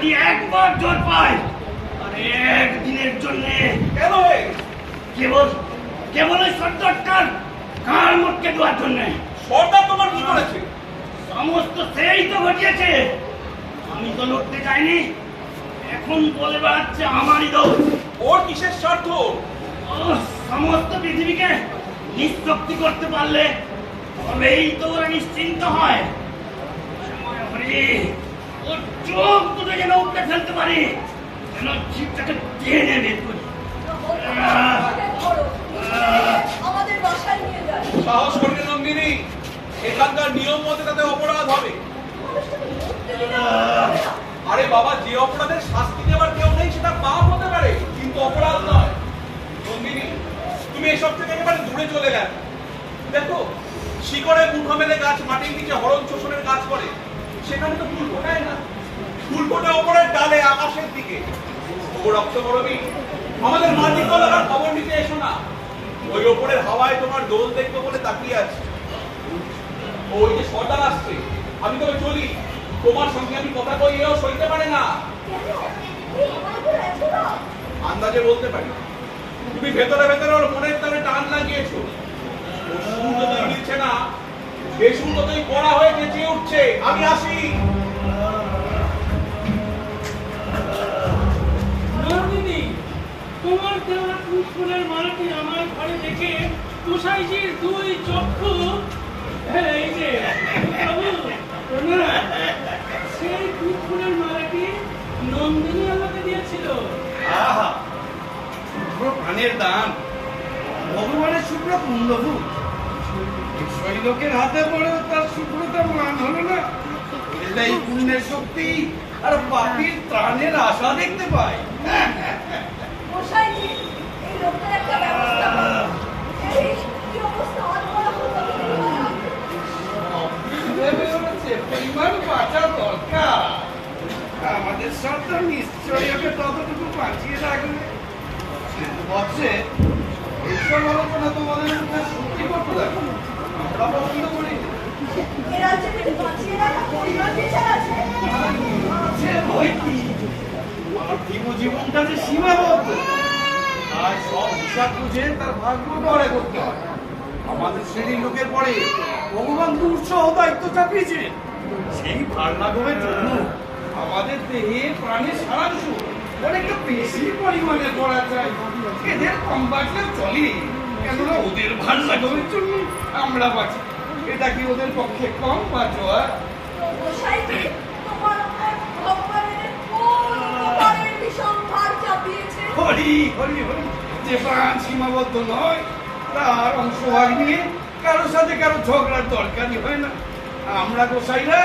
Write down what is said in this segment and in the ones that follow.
যদি একবার জোর পায় আর একদিনের জন্য কেন কেবল কেবল ওই সর্দারটার কার মটকে দেওয়ার জন্য। সর্দার তোমার কি করেছে? সমস্ত সেই তো ঘটিয়েছে। আমি তো লড়তে চাইনি। এখন বলে বেড়াচ্ছে আমারই দোষ। ওর কিসের স্বার্থ? সমস্ত পৃথিবীকে নিঃশক্তি করতে পারলে তবেই তো ওরা নিশ্চিন্ত হয়। ওর চোখ দুটো যেন উপরে ফেলতে পারি। যেন জিপটাকে টেনে বের করি সাহস করলে নন্দিনী। এখানকার নিয়ম মতে তাতে অপরাধ হবে। আরে বাবা যে অপরাধের শাস্তি দেওয়ার কেউ নেই সেটা পাপ হতে পারে কিন্তু অপরাধ নয়। নন্দিনী তুমি এসব থেকে একেবারে দূরে চলে গেলে। দেখো শিকড়ে মুঠো মেলে গাছ মাটির নিচে হরণ শোষণের কাজ করে। সেখানে তো ফুল না। ফুল ওপরের ডালে, আকাশের দিকে। ও রক্ত করবি আমাদের মাটি কলার খবর নিতে এসো না। ওই ওপরের হাওয়ায় তোমার দোল দেখব বলে তাকিয়ে আছে। ওই যে সর্দার আসছে। আমি তবে চলি। তোমার সঙ্গে আমি কথা কই, এও সইতে পারে না। আন্দাজে বলতে পারি। তুমি ভেতরে ভেতরে ওর মনের তালে টান লাগিয়েছো। ও দিচ্ছে না। সে সুর ততই কড়া হয়ে চেঁচিয়ে উঠছে। আমি আসি। নন্দিনী তোমার দেওয়া ফুলের মালাটি আমার ঘরে রেখে তুষাইজির দুই চক্ষু এই যে বাবু সেই ফুলের মালাটি নন্দিনী আমাকে দিয়েছিল। আহা প্রাণের দান। ভগবানের শুভ্র কুন্দভূ সেই লোকের হাতে পড়েও তার শুভ্রতা মান হলো না। এই পুণ্যের শক্তি আর পাপির ত্রাণের আশা দেখতে উঠেছে পরিবার বাঁচা দরকার। আমাদের সরকার নিশ্চয়ই ওকে ততটুকু বাঁচিয়ে রাখবে। বলছে এইসব আলোচনা তোমাদের সত্যি করতে দেখো? জীবনটা যে সীমাবদ্ধ গড়ে করতে হয়। আমাদের শ্রেণির লোকের পরে ভগবান সেই ভার লাঘবের জন্য আমাদের দেহে প্রাণের সারাংশ অনেকটা বেশি পরিমাণে করা যায়। এদের কম বাঁচলেও চলে। কেননা ওদের লাঘবের জন্য আমরা বাঁচি। এটা কি ওদের পক্ষে কম হরি হরি হরি। যে প্রাণ সীমাবদ্ধ নয় তার অংশভাগ নিয়ে কারোর সাথে কারও ঝগড়ার দরকারই হয় না। আমরা গোসাইরা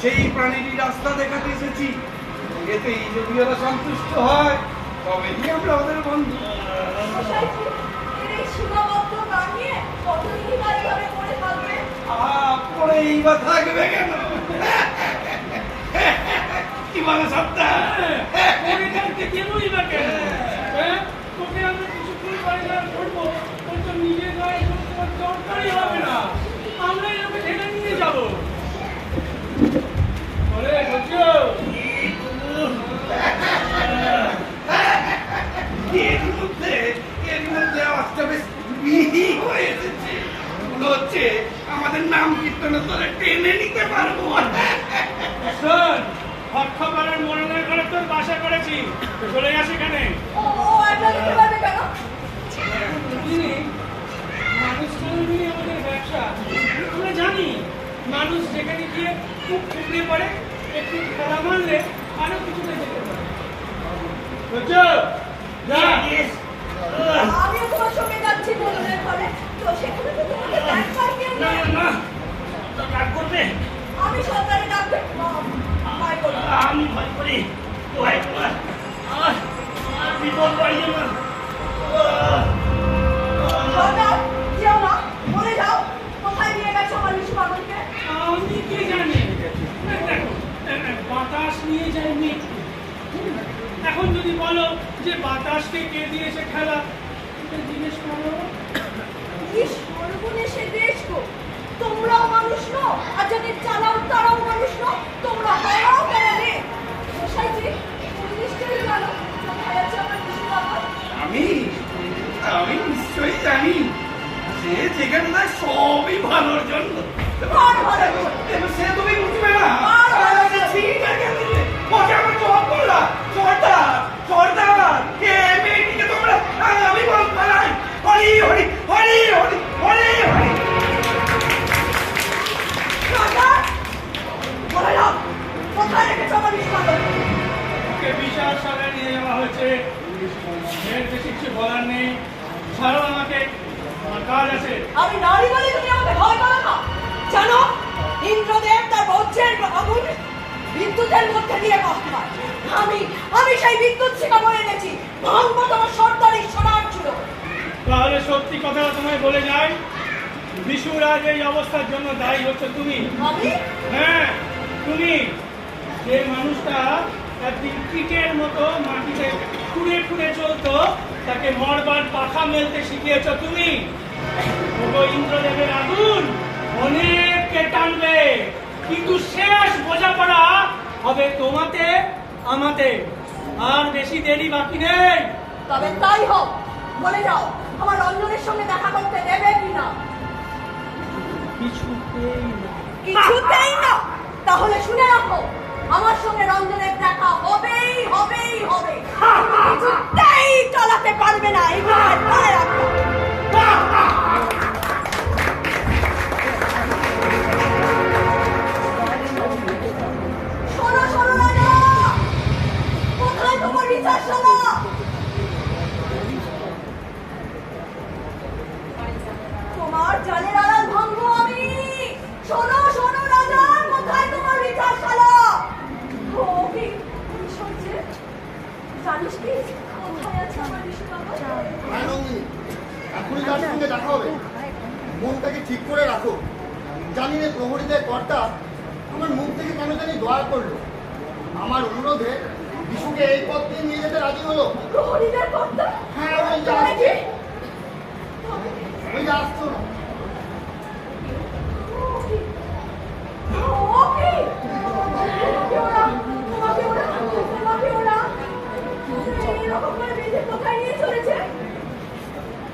সেই প্রাণীরই রাস্তা দেখাতে এসেছি। এতেই যদি ওরা সন্তুষ্ট হয় তবেই আমরা ওদের বন্ধু। কতদিনই বা থাকবে কেন কি বলে সপ্তাহ দেবই বা কেন? তোকে আমরা কিছুক্ষণ পরে যা করব তোর তো নিজে গায়ে দরকারই হবে না আমরাই ওকে ঢেকে নিয়ে যাব বলে বুঝছ এর মধ্যে এর মধ্যে আওয়াজটা বেশ মিহি হয়ে এসেছে মনে হচ্ছে আমাদের নাম কীর্তনে তোরা টেনে নিতে পারব শোন হক্ষপাড়ার মরণের ঘরে তোর বাসা করেছি চলে গেছে এখানে ও ও একটা দিতে পারবে কেন বুঝলি মানুষ নিয়ে আমাদের ব্যবসা আমরা জানি মানুষ যেখানে গিয়ে খুব ফুটলে পড়ে একটু খরা মারলে আরও কিছুটা যেতে পারে বুঝছ যা Yes. আমিও তোমার সঙ্গে যাচ্ছি মরণের ঘরে তো সেখানে তো তোমাকে একবার কেউ না নেই না তো করবে আমি সরকারে ডাকবে আমি ভয় করি। ভয় কর। আর আর বিপদ বাড়িয়ে না। সরকার যেও না বলে যাও। কোথায় নিয়ে গেছো আমার বিশু পাগলকে? আমি কি জানি? বাতাস নিয়ে মেঘ এখন যদি বলো যে বাতাসকে কে দিয়েছে খেলা জিজ্ঞেস করো। কি সর্বনেশে দেশ গো। তোমরাও মানুষ নও, আর যাদের চালাও তারাও মানুষ নও, তোমরা হারাও মশাইজি তুমি নিশ্চয়ই জানো আমি? আমি নিশ্চয়ই জানি যে যেখানে সবই ভালোর জন্য। কাজ আছে। আমি নারী বলে তুমি আমাকে ভয় করো না। জানো ইন্দ্রদেব তার বজ্রের আগুন বিদ্যুতের মধ্যে দিয়ে কষ্ট হয় আমি আমি সেই বিদ্যুৎ শিখা বলে এনেছি। ভাঙবো তোমার সর্দারি সোনার ছিল তাহলে সত্যি কথা তোমায় বলে যাই বিশুরাজ এই অবস্থার জন্য দায়ী হচ্ছে তুমি। আমি? হ্যাঁ তুমি। যে মানুষটা একদিন কীটের মতো মাটিতে খুঁড়ে খুঁড়ে চলতো তাকে মরবার পাখা মেলতে শিখিয়েছ তুমি। ওগো ইন্দ্রদেবের আগুন অনেককে টানবে। কিন্তু শেষ বোঝাপড়া হবে তোমাতে আমাতে আর বেশি দেরি বাকি নেই। তবে তাই হোক বলে যাও আমার রঞ্জনের সঙ্গে দেখা করতে দেবে কিনা? কিছুতেই না। কিছুতেই না। তাহলে শুনে রাখো আমার সঙ্গে রঞ্জনের দেখা হবেই হবেই হবে। কিছুতেই চালাতে পারবে না এগুলো মনে রাখো। শোনো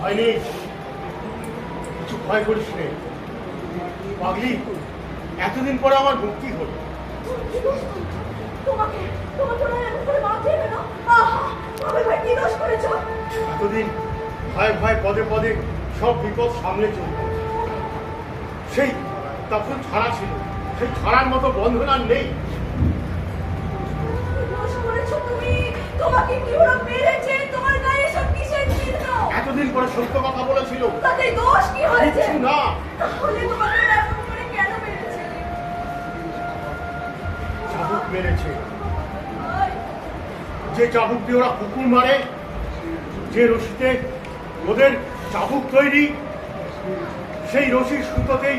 হয়নি কিছু ভয় করিস নে। পাগলি এতদিন পরে আমার মুক্তি হলো। এতদিন ভয় ভয় পদে পদে সব বিপদ সামনে চলত সেই তখন ছাড়া ছিল সেই ছাড়ার মতো বন্ধন আর নেই। তোমাকে কি ওরা মেরেছে এতদিন পরে সত্য কথা বলেছিল। তাতে দোষ কি হয়েছে? না। তাহলে তোমাকে করে কেন মেরেছে? চাবুক মেরেছে। যে চাবুক দিয়ে ওরা কুকুর মারে যে রশিতে ওদের চাবুক তৈরি সেই রশির সুতোতেই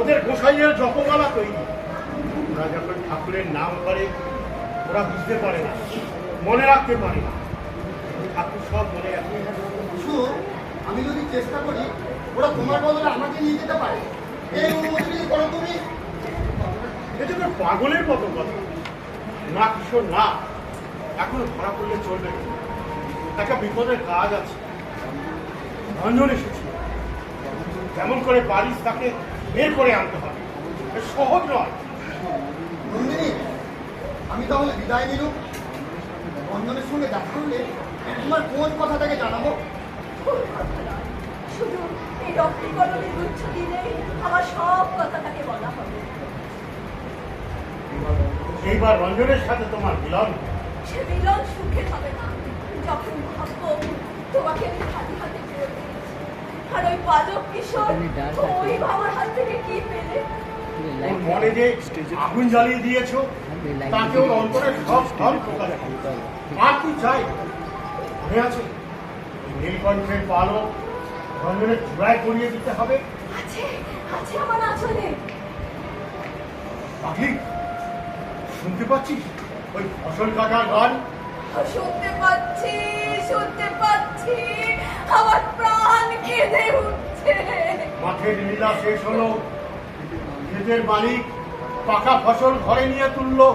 ওদের গোসাইয়ের জপমালা তৈরি। ওরা যখন ঠাকুরের নাম করে ওরা বুঝতে পারে না মনে রাখতে পারে না। ঠাকুর সব মনে রাখে। বিশু আমি যদি চেষ্টা করি ওরা তোমার বদলে আমাকে নিয়ে যেতে পারে। এই অনুমতি যদি করো তুমি। এটা তো পাগলের মতো কথা। না কিশোর না। এখন ধরা পড়লে চলবে একটা বিপদের কাজ আছে। রঞ্জন এসেছে। যেমন করে পারিস তাকে বের করে আনতে হবে। সহজ নয়। নন্দিনী আমি তাহলে বিদায় নিলুম। বন্ধনের সঙ্গে দেখা হলে তোমার কোন কথাটাকে জানাব। শুধু এই রক্তিকরণের গুচ্ছ দিলেই আমার সব কথা তাকে বলা হবে। এইবার রঞ্জনের সাথে তোমার মিলন? সে মিলন সুখে হবে না। যখন ভাববো তোমাকে আমি খালি হাতে ফেরত আর ওই বালক কিশোর ওই বাবার হাত থেকে কি পেলে? মনে যে আগুন জ্বালিয়ে দিয়েছ তাকে ওর অন্তরে সব সব প্রকাশ আর কি চাই মনে আছে? নীলকণ্ঠের পালক রঞ্জনের চূড়ায় করিয়ে দিতে হবে। আছে আছে আমার আচলে। পাখি শুনতে পাচ্ছিস? ওই ফসল কাটার গান? শুনতে পাচ্ছি শুনতে পাচ্ছি। আমার প্রাণ কেঁদে উঠছে। মাঠের লীলা শেষ হলো। ক্ষেতের মালিক পাকা ফসল ঘরে নিয়ে তুললো।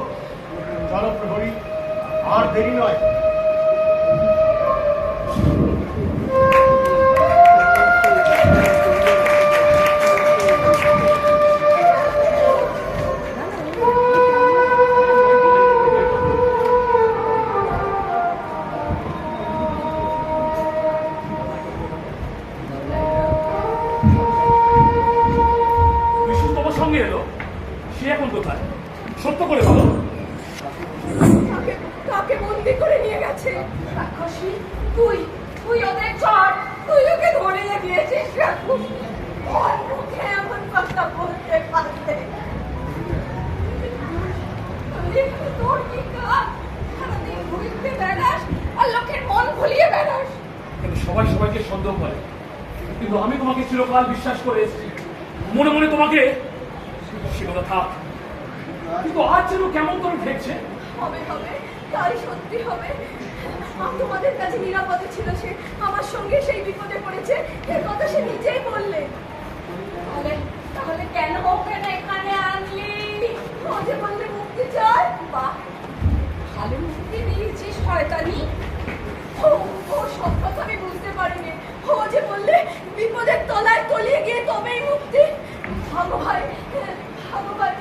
জলপ্রহরী আর দেরি নয়। সত্য করে বলো। কাকে কাকে আমাকে বন্দি করে নিয়ে গেছে? রাক্ষসী তুই তুই ওদের চর। তুই ওকে ধরে গিয়েছিস রাক্ষসী। ওর মুখে এমন কথা বলতে পারলে। তুই- তোর কি কাজ? সারাদিন ঘুরতে বেড়াস আর লোকের মন ভুলিয়ে বেড়াস। কিন্তু সবাই সবাইকে সন্দেহ করে। কিন্তু আমি তোমাকে চিরকাল বিশ্বাস করে এসেছি। মনে মনে তোমাকে সে কথা থাক। কিন্তু আজ যেন কেমন করে ঠেকছে হবে হবে, তাই সত্যি হবে। তোমাদের কাছে নিরাপদে ছিল সে, আমার সঙ্গে সেই বিপদে পড়েছে এর কথা সে নিজেই বললে তাহলে তাহলে কেন ওকে না এখানে আনলি ও যে বললে মুক্তি চায় বাহ ভালো মুক্তি দিয়েছিস শয়তানি ও ও সব কথা আমি বুঝতে পারিনি ও যে বললে বিপদের তলায় তলিয়ে গিয়ে তবেই মুক্তি ভাগো ভাই ভাগো ভাই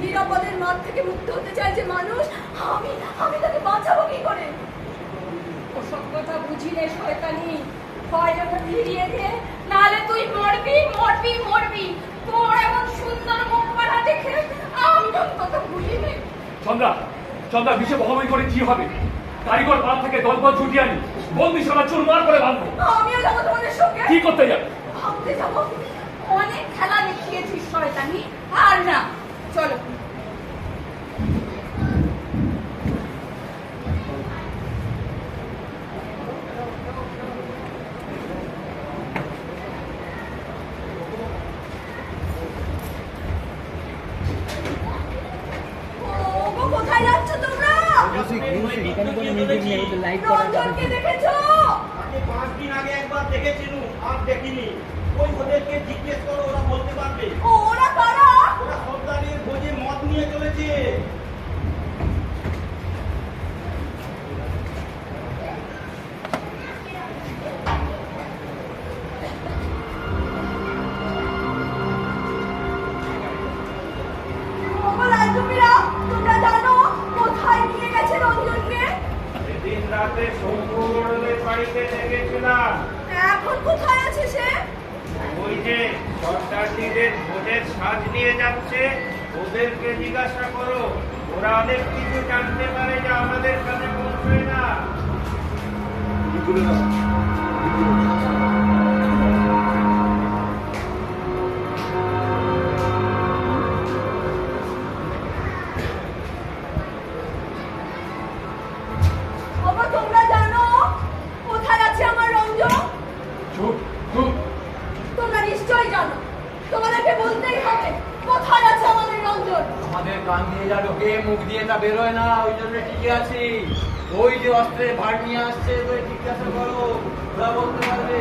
নিরাপদের মাঠ থেকে মুক্ত হতে চায় যে মানুষ আমি আমি তাকে বাঁচাবো কি করে ওসব রে শয়তানি। হয় ওটা ফিরিয়ে দে নাহলে তুই মরবি মরবি মরবি। তোর এমন সুন্দর মুখ পাড়া দেখে আমি অন্তত ভুলিনি চন্দ্রা চন্দ্রা বিষে বহমই করে কি হবে? কারিগর পাল থেকে দলপথ ছুটি আনি। বন্দি সভা চুরমার করে বাঁধবো। আমিও যাব তোমাদের সঙ্গে। কি করতে যাবে? ভাবতে যাব। অনেক খেলা দেখিয়েছিস শয়তানি। আর না। মুখ দিয়ে তা বেরোয় না, ওই জন্য টিকে আছি। ওই যে অস্ত্রের ভার নিয়ে আসছে জিজ্ঞাসা করো, ওরা বলতে পারবে।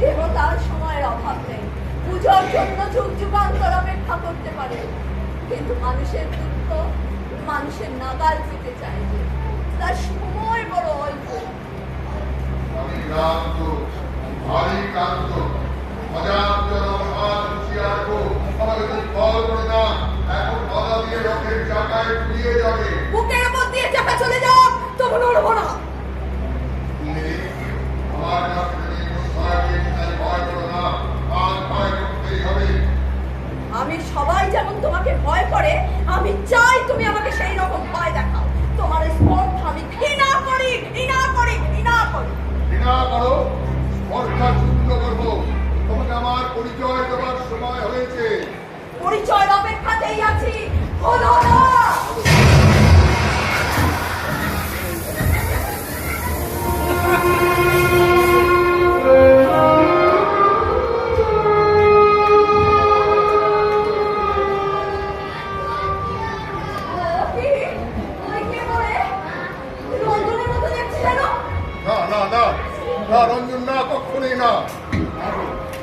দেবতার সময়ের অভাব নেই। পুজোর জন্য যুগ যুগান্তর অপেক্ষা করতে পারে। কিন্তু মানুষের দুঃখ মানুষের নাগাল পেতে চায় তার সময় বড় অল্প। আমি ক্লান্ত ভারী ক্লান্ত অজান্ত রসাদ হুঁশিয়ারকো আমাকে তুমি কল করে না এখন বাধা দিয়ে রথের চাকায় ঘুরিয়ে যাবে। বুকের উপর দিয়ে চাপা চলে যাও তবু নড়বো না। আমার কাছে যদি প্রশ্রয় তাই ভয় করো না আজ ভয় করতেই হবে। আমি সবাই যেমন তোমাকে ভয় করে আমি চাই তুমি আমাকে সেই রকম ভয় দেখাও। তোমার স্পর্ধা আমি ঘৃণা করি ঘৃণা করি ঘৃণা করি। ঘৃণা করো স্পর্ধা শূন্য করব তোমাকে আমার পরিচয় দেওয়ার সময় হয়েছে। পরিচয়ের অপেক্ষাতেই আছি। যেন। না না না না রঞ্জন না কখনই না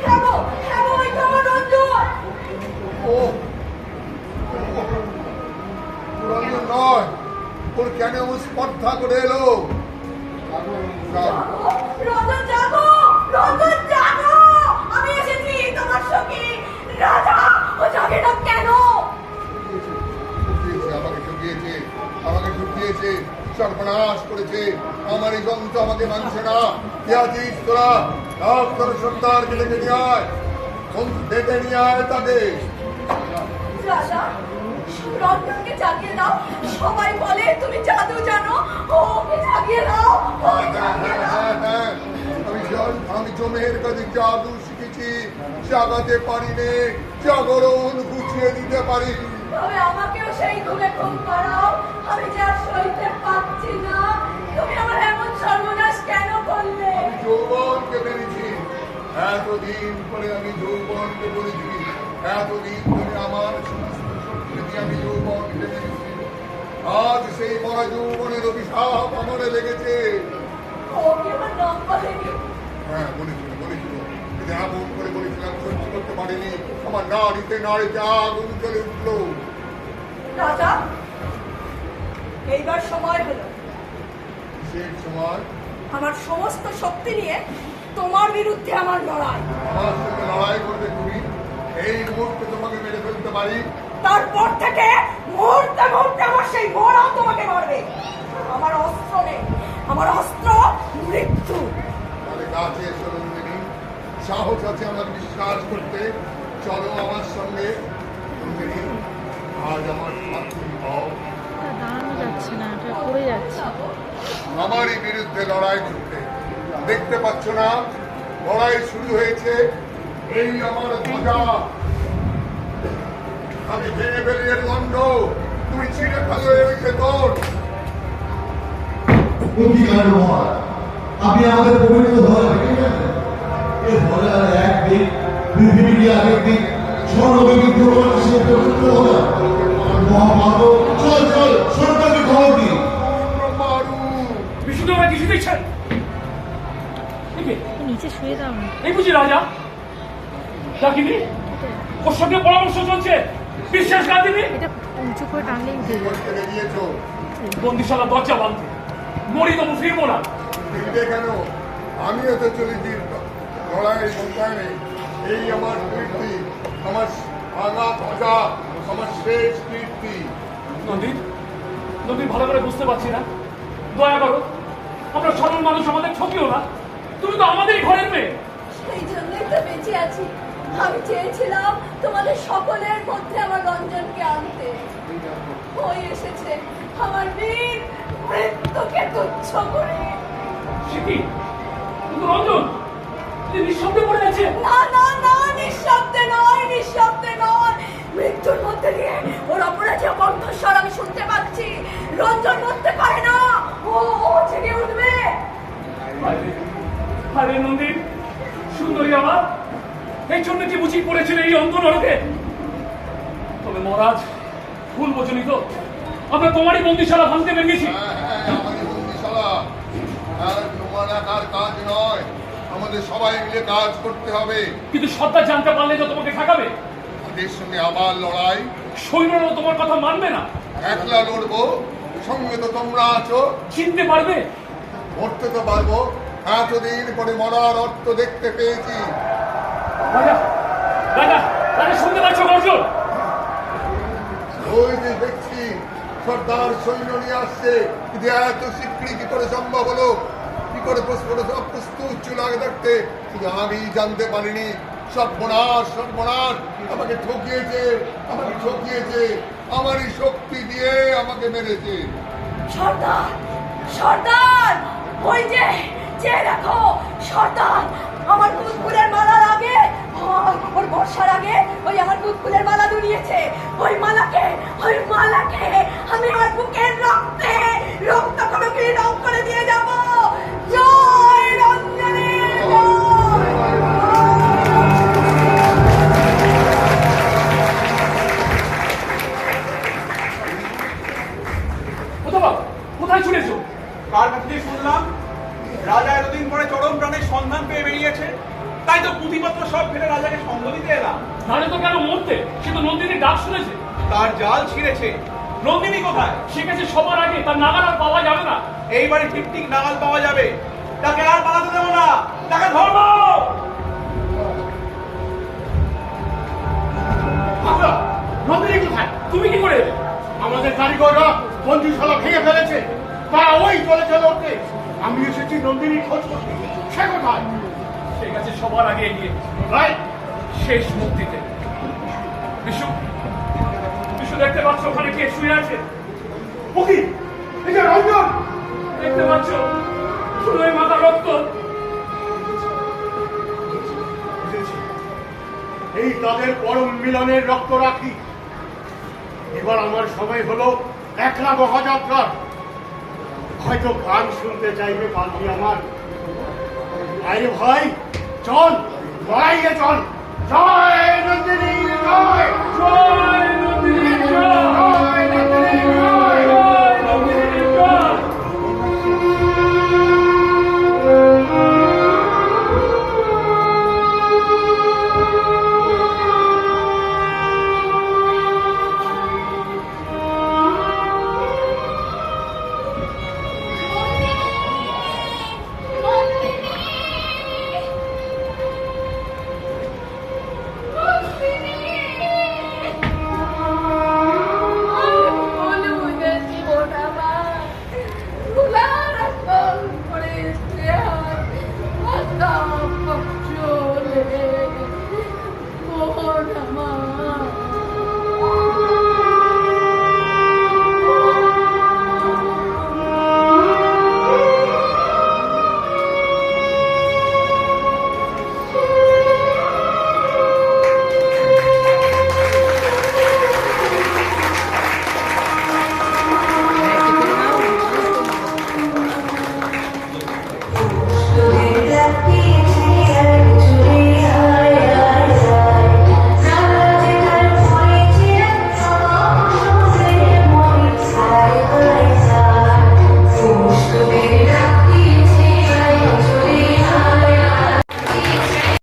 হ্যাঁ গো, হ্যাঁ গো, ওই তো আমার রঞ্জন। ও রঞ্জন নয়। ওর কেন ও স্পর্ধা করে এলো? আমাকে ঠকিয়েছে আমাকে ঠকিয়েছে সর্বনাশ করেছে। আমার এই যন্ত্র আমাকে মানছে না। কে তোরা সব তোর সন্তানকে ডেকে নিয়ে আয়। ডেকে নিয়ে আয় রঞ্জনকে জাগিয়ে দাও। সবাই বলে তুমি জাদু জানো। ওকে জাগিয়ে দাও হ্যাঁ, হ্যাঁ, আমি জমের কাছে জাদু শিখেছি। জাগাতে পারি নে জাগরণ গুছিয়ে দিতে পারি তবে আমাকেও সেই ঘুমে ঘুম পাড়াও আমি যে আর সইতে পারছি না। তুমি আমার এমন সর্বনাশ কেন করলে? যৌবনকে মেরেছি। এতদিন পরে আমি যৌবনকে বলেছি। এতদিন ধরে আমার আমি আজ সেই মরা যৌবনের অভিশাপ আমার লেগেছে। হ্যাঁ বলেছিল বলেছিল। কিন্তু এমন করে বলেছিলাম সহ্য করতে পারিনি। আমার নাড়িতে নাড়িতে আগুন চলে উঠল। রাজা এইবার সময় হলো। সেই সময়? আমার সমস্ত শক্তি নিয়ে তোমার বিরুদ্ধে আমার লড়াই। আমার সঙ্গে লড়াই করবে তুমি। এই মুহূর্তে তোমাকে মেরে ফেলতে পারি। তারপর থেকে মুহূর্তে মুহূর্তে আমার সেই মরাও তোমাকে মারবে। আমার অস্ত্র নেই। আমার অস্ত্র মৃত্যু। সাহস আছে আমার বিশ্বাস করতে। চলো আমার সঙ্গে। আজ আমার দাঁড়ানো যাচ্ছে না এটা পড়ে যাচ্ছে। আমারই বিরুদ্ধে লড়াই করতে দেখতে পাচ্ছ না লড়াই শুরু হয়েছে। এই আমার ধ্বজা। আমি ভেঙে দণ্ড তুমি ছিঁড়ে ফেলো এই ভেতর। অধিকার মহারাজ আপনি আমাদের পবিত্র ধরা এ ধরে আর একদিন পৃথিবীকে আরেকদিন স্বর্ণবিবিধ সে পবিত্র হলো মহামানব চল চল সরকারকে খবর দিন মারু বিশুদ্ধ ওরা কিছু দিচ্ছেন একে, নিচে শুয়ে দাও এই বুঝি রাজা? ডাকিনি? ওর সঙ্গে পরামর্শ চলছে। বিশ্বাসঘাতিনি? এটা উঁচু করে টানলেই উঠে বন্দিশালা দরজা বাঁধতে। মরি তবু ফিরবো না। ফিরবে কেন? আমিও তো চলেছি লড়াইয়ের ময়দানে এই আমার কীর্তি আমার ভাঙা ধ্বজা আমার শেষ কীর্তি। নন্দী নন্দী ভালো করে বুঝতে পারছি না। দয়া করো আমরা সাধারণ মানুষ আমাদের ঠকিও না। তুমি তো আমাদেরই ঘরের মেয়ে। সেই জন্যই তো বেঁচে আছি। আমি চেয়েছিলাম তোমাদের সকলের মধ্যে আমার হয়ে এসেছে। আমার বীর মৃত্যুকে তুচ্ছ করে। রঞ্জন। নিঃশব্দে পড়ে গেছে। না না না নিঃশব্দে নয় নিঃশব্দে নয়। মৃত্যুর মধ্যে দিয়ে ওর অপরাজেয় কণ্ঠস্বর আমি শুনতে পাচ্ছি। রঞ্জন মরতে পারে না। ও ও জেগে উঠবে। আরে আরে নন্দী সুন্দরী আমার এই জন্য কি বুঝি পড়েছিল এই অন্ধ নরকে তবে মহারাজ ভুল বোঝনি তো আমরা তোমারই বন্দিশালা ভাঙতে বেরিয়েছি হ্যাঁ হ্যাঁ আমাদের বন্দিশালা। আর কাজ নয় আমাদের সবাই মিলে কাজ করতে হবে। কিন্তু সত্তা জানতে পারলে তো তোমাকে ঠেকাবে। তাদের সঙ্গে আবার লড়াই। সৈন্যরাও তোমার কথা মানবে না। একলা লড়বো সঙ্গে তো তোমরা আছো। চিনতে পারবে? মরতে তো পারব। এতদিন পরে মরার অর্থ দেখতে পেয়েছি। রাজা রাজা রাজা শুনতে পাচ্ছ গর্জন? ওই দেখছি সর্দার সৈন্য নিয়ে আসছে। এত শীঘ্রই কি করে সম্ভব হলো? কি করে প্রস্তুত ছিল আগে থাকতে? শুধু আমি জানতে পারিনি। সর্বনাশ সর্বনাশ। আমাকে ঠকিয়েছে আমাকে ঠকিয়েছে। আমারই শক্তি দিয়ে আমাকে মেরেছে। সর্দার সর্দার, ওই যে যে দেখো, সর্দার, আমার ফুলের মালার আগে ওর বর্ষার আগে, ওই দুধ ফুলের মালা দুনিয়েছে ওই মালাকে ওই মালাকে আমি আমার বুকের রক্তে রক্ত কলকে রং করে দিয়ে যাব। জয় রঞ্জনী কোথায় চলেছো কার কাছে দিয়ে শুনলাম? রাজা এতদিন পরে চরম প্রাণের সন্ধান পেয়ে বেরিয়েছে। তাই তো পুঁথিপত্র সব ফেলে রাজাকে সঙ্গ দিতে এলাম। তাহলে তো কেন মরতে? সে তো নন্দিনীর ডাক শুনেছে। তার জাল ছিঁড়েছে। নন্দিনী কোথায়? সে কাছে সবার আগে তার নাগাল আর পাওয়া যাবে না। এইবারে ঠিক ঠিক নাগাল পাওয়া যাবে। তাকে আর পালাতে দেবো না। তাকে ধরবো! নন্দিনী কোথায়? তুমি কি করে? আমাদের কারিগররা বন্দিশালা ভেঙে ফেলেছে। তারা ওই চলে চলে আমি এসেছি নন্দিনীর খোঁজ করতে। সে কোথায়? সে কাছে সবার আগে এগিয়ে। ভাই শেষ মুক্তিতে। বিশু বিশু দেখতে পাচ্ছ ওখানে কে শুয়ে আছে? ওকি যে রঞ্জন। দেখতে পাচ্ছ শুধু এই মাথা রক্ত। এই তাদের পরম মিলনের রক্ত রাখি এবার আমার সময় হলো একলা মহাযাত্রার। হয়তো গান শুনতে চাইবে পাল্টি আমার। আরে ভাই, চল লড়াইয়ে চল। জয় নন্দিনী! জয় জয় নন্দিনী জয়